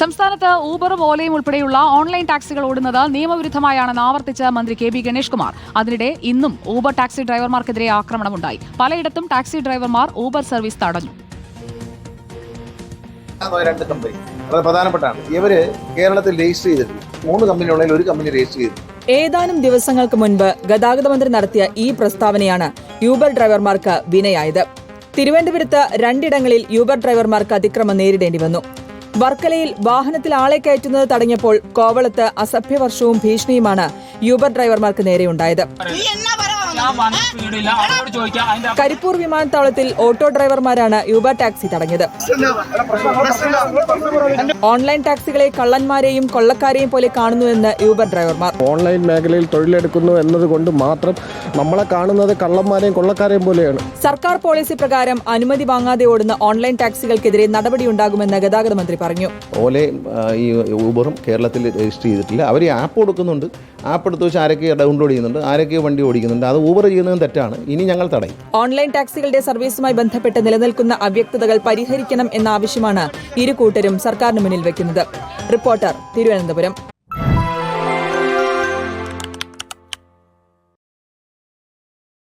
സംസ്ഥാനത്ത് ഊബറും ഓലയും ഉൾപ്പെടെയുള്ള ഓൺലൈൻ ടാക്സികൾ ഓടുന്നത് നിയമവിരുദ്ധമായാണെന്ന് ആവർത്തിച്ച് മന്ത്രി കെ ബി ഗണേഷ് കുമാർ അതിനിടെ ഇന്നും ഊബർ ടാക്സി ഡ്രൈവർമാർക്കെതിരെ ആക്രമണമുണ്ടായി. പലയിടത്തും ടാക്സി ഡ്രൈവർമാർ ഊബർ സർവീസ് തടഞ്ഞു. ആ രണ്ട് കമ്പനി വളരെ പ്രധാനപ്പെട്ടാണ് ഇവർ കേരളത്തിൽ രജിസ്റ്റർ ചെയ്തിട്ടുണ്ട് മൂന്ന് കമ്പനി ഒരു കമ്പനി രജിസ്റ്റർ ചെയ്തു ഏതാനും ദിവസങ്ങൾക്ക് മുൻപ് ഗതാഗത മന്ത്രി നടത്തിയ ഈ പ്രസ്താവനയാണ് യൂബർ ഡ്രൈവർമാർക്ക് വിനയായത്. തിരുവനന്തപുരത്ത് രണ്ടിടങ്ങളിൽ യൂബർ ഡ്രൈവർമാർക്ക് അതിക്രമം നേരിടേണ്ടി വന്നു. വർക്കലയിൽ വാഹനത്തിൽ ആളെ കയറ്റുന്നത് തടഞ്ഞപ്പോൾ കോവളത്ത് അസഭ്യവർഷവും ഭീഷണിയുമാണ് യൂബർ ഡ്രൈവർമാർക്ക് നേരെയുണ്ടായത്. കരിപ്പൂർ വിമാനത്താവളത്തിൽ ഓട്ടോ ഡ്രൈവർമാരാണ് യൂബർ ടാക്സി തടഞ്ഞത്. ഓൺലൈൻ ടാക്സികളെ കള്ളന്മാരെയും കൊള്ളക്കാരെയും പോലെ കാണുന്നുവെന്ന് യൂബർ ഡ്രൈവർമാർ. ഓൺലൈൻ മേഖലയിൽ തൊഴിലെടുക്കുന്നു എന്നതുകൊണ്ട് മാത്രം നമ്മളെ കാണുന്നത് കള്ളന്മാരെയും കൊള്ളക്കാരെയും പോലെയാണ്. സർക്കാർ പോളിസി പ്രകാരം അനുമതി വാങ്ങാതെ ഓടുന്ന ഓൺലൈൻ ടാക്സികൾക്കെതിരെ നടപടിയുണ്ടാകുമെന്ന് ഗതാഗത മന്ത്രി പറഞ്ഞു. ഓലയും ഈ ഊബറും കേരളത്തിൽ രജിസ്റ്റർ ചെയ്തിട്ടില്ല. അവർ ആപ്പ് കൊടുക്കുന്നുണ്ട്. ആപ്പ് എടുത്ത് വെച്ച് ആരൊക്കെ ഡൗൺലോഡ് ചെയ്യുന്നുണ്ട് ആരൊക്കെ വണ്ടി ഓടിക്കുന്നുണ്ട്. അത് ഊബർ ചെയ്യുന്നതും തെറ്റാണ്. ഇനി ഞങ്ങൾ തടയും. ഓൺലൈൻ ടാക്സികളുടെ സർവീസുമായി ബന്ധപ്പെട്ട് നിലനിൽക്കുന്ന അവ്യക്തതകൾ പരിഹരിക്കണം എന്ന ആവശ്യമാണ് ഇരു കൂട്ടരും സർക്കാരിന് മുന്നിൽ വെക്കുന്നത്. റിപ്പോർട്ടർ തിരുവനന്തപുരം.